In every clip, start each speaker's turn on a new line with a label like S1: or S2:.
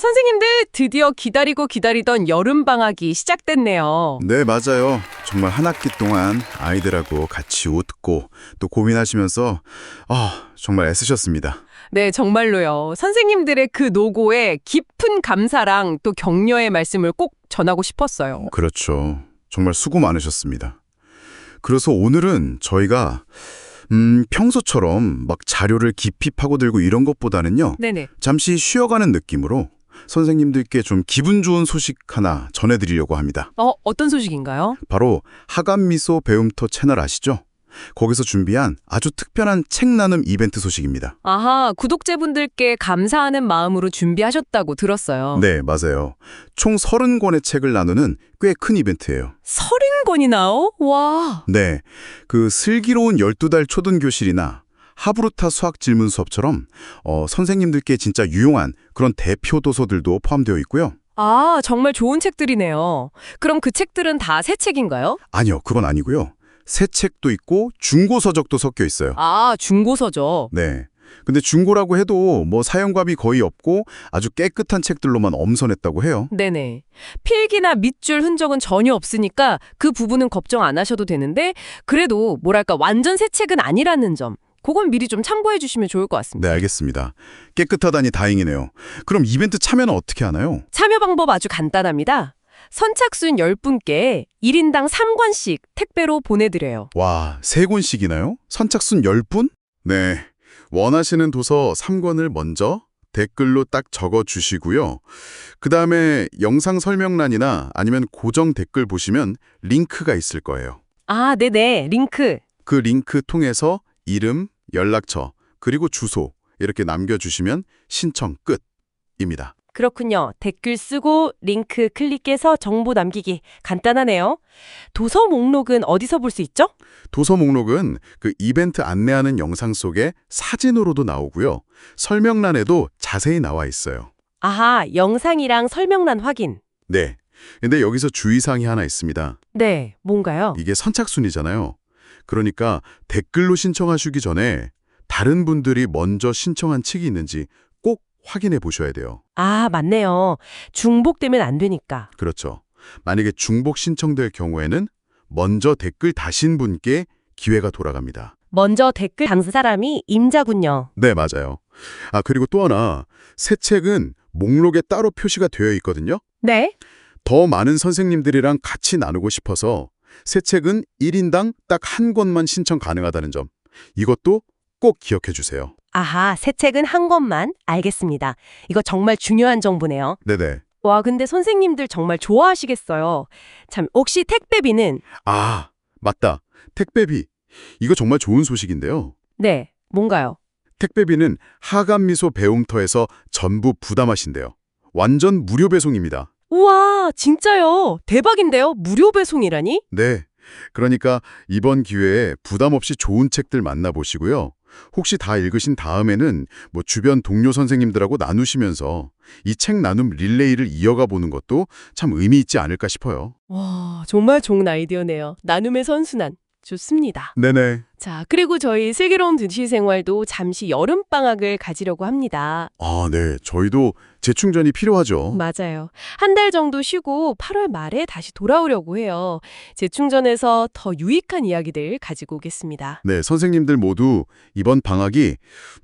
S1: 선생님들 드디어 기다리고 기다리던 여름 방학이 시작됐네요.
S2: 네, 맞아요. 정말 한 학기 동안 아이들하고 같이 웃고 또 고민하시면서 아, 정말 애쓰셨습니다.
S1: 네, 정말로요. 선생님들의 그 노고에 깊은 감사랑 또 격려의 말씀을 꼭 전하고 싶었어요.
S2: 그렇죠. 정말 수고 많으셨습니다. 그래서 오늘은 저희가 음, 평소처럼 막 자료를 깊이 파고들고 이런 것보다는요.
S1: 네네.
S2: 잠시 쉬어가는 느낌으로 선생님들께 좀 기분 좋은 소식 하나 전해드리려고 합니다.
S1: 어, 어떤 소식인가요?
S2: 바로 하감미소 배움터 채널 아시죠? 거기서 준비한 아주 특별한 책 나눔 이벤트 소식입니다.
S1: 아하, 구독자분들께 감사하는 마음으로 준비하셨다고 들었어요.
S2: 네, 맞아요. 총 30권의 책을 나누는 꽤 큰 이벤트예요.
S1: 서른 권이나요? 와.
S2: 네, 그 슬기로운 12달 초등교실이나 하브루타 수학 질문 수업처럼 어, 선생님들께 진짜 유용한 그런 대표 도서들도 포함되어 있고요.
S1: 아, 정말 좋은 책들이네요. 그럼 그 책들은 다 새 책인가요?
S2: 아니요, 그건 아니고요. 새 책도 있고 중고 서적도 섞여 있어요.
S1: 아, 중고서죠.
S2: 네. 근데 중고라고 해도 뭐 사용감이 거의 없고 아주 깨끗한 책들로만 엄선했다고 해요.
S1: 네네. 필기나 밑줄 흔적은 전혀 없으니까 그 부분은 걱정 안 하셔도 되는데 그래도 뭐랄까 완전 새 책은 아니라는 점. 그건 미리 좀 참고해 주시면 좋을 것 같습니다.
S2: 네, 알겠습니다. 깨끗하다니 다행이네요. 그럼 이벤트 참여는 어떻게 하나요?
S1: 참여 방법 아주 간단합니다. 선착순 10분께 1인당 3권씩 택배로 보내드려요.
S2: 와, 세 권씩이나요? 선착순 10분? 네. 원하시는 도서 3권을 먼저 댓글로 딱 적어 주시고요. 그 다음에 영상 설명란이나 아니면 고정 댓글 보시면 링크가 있을 거예요.
S1: 아, 네네. 링크.
S2: 그 링크 통해서 이름, 연락처, 그리고 주소 이렇게 남겨주시면 신청 끝입니다.
S1: 그렇군요. 댓글 쓰고 링크 클릭해서 정보 남기기. 간단하네요. 도서 목록은 어디서 볼 수 있죠?
S2: 도서 목록은 그 이벤트 안내하는 영상 속에 사진으로도 나오고요. 설명란에도 자세히 나와 있어요.
S1: 아하, 영상이랑 설명란 확인.
S2: 네. 근데 여기서 주의사항이 하나 있습니다.
S1: 네, 뭔가요?
S2: 이게 선착순이잖아요. 그러니까 댓글로 신청하시기 전에 다른 분들이 먼저 신청한 책이 있는지 꼭 확인해 보셔야 돼요.
S1: 아, 맞네요. 중복되면 안 되니까.
S2: 그렇죠. 만약에 중복 신청될 경우에는 먼저 댓글 다신 분께 기회가 돌아갑니다.
S1: 먼저 댓글 당사 사람이 임자군요.
S2: 네, 맞아요. 아, 그리고 또 하나. 새 책은 목록에 따로 표시가 되어 있거든요.
S1: 네?
S2: 더 많은 선생님들이랑 같이 나누고 싶어서 새 책은 1인당 딱 한 권만 신청 가능하다는 점. 이것도 꼭 기억해 주세요.
S1: 아하, 새 책은 한 권만. 알겠습니다. 이거 정말 중요한 정보네요.
S2: 네네.
S1: 와, 근데 선생님들 정말 좋아하시겠어요. 참, 혹시 택배비는?
S2: 아, 맞다. 택배비. 이거 정말 좋은 소식인데요.
S1: 네, 뭔가요?
S2: 택배비는 하감미소 배움터에서 전부 부담하신대요. 완전 무료 배송입니다.
S1: 우와, 진짜요? 대박인데요? 무료 배송이라니?
S2: 네. 그러니까 이번 기회에 부담 없이 좋은 책들 만나보시고요. 혹시 다 읽으신 다음에는 뭐 주변 동료 선생님들하고 나누시면서 이 책 나눔 릴레이를 이어가 보는 것도 참 의미 있지 않을까 싶어요.
S1: 와, 정말 좋은 아이디어네요. 나눔의 선순환. 좋습니다.
S2: 네네.
S1: 자, 그리고 저희 슬기로운 두시 생활도 잠시 여름 방학을 가지려고 합니다.
S2: 아, 네. 저희도 재충전이 필요하죠.
S1: 맞아요. 한 달 정도 쉬고 8월 말에 다시 돌아오려고 해요. 재충전에서 더 유익한 이야기들 가지고 오겠습니다.
S2: 네, 선생님들 모두 이번 방학이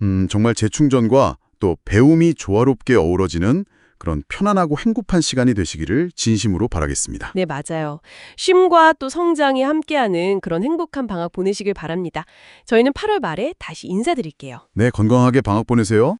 S2: 음, 정말 재충전과 또 배움이 조화롭게 어우러지는 그런 편안하고 행복한 시간이 되시기를 진심으로 바라겠습니다.
S1: 네, 맞아요. 쉼과 또 성장이 함께하는 그런 행복한 방학 보내시길 바랍니다. 저희는 8월 말에 다시 인사드릴게요.
S2: 네, 건강하게 방학 보내세요.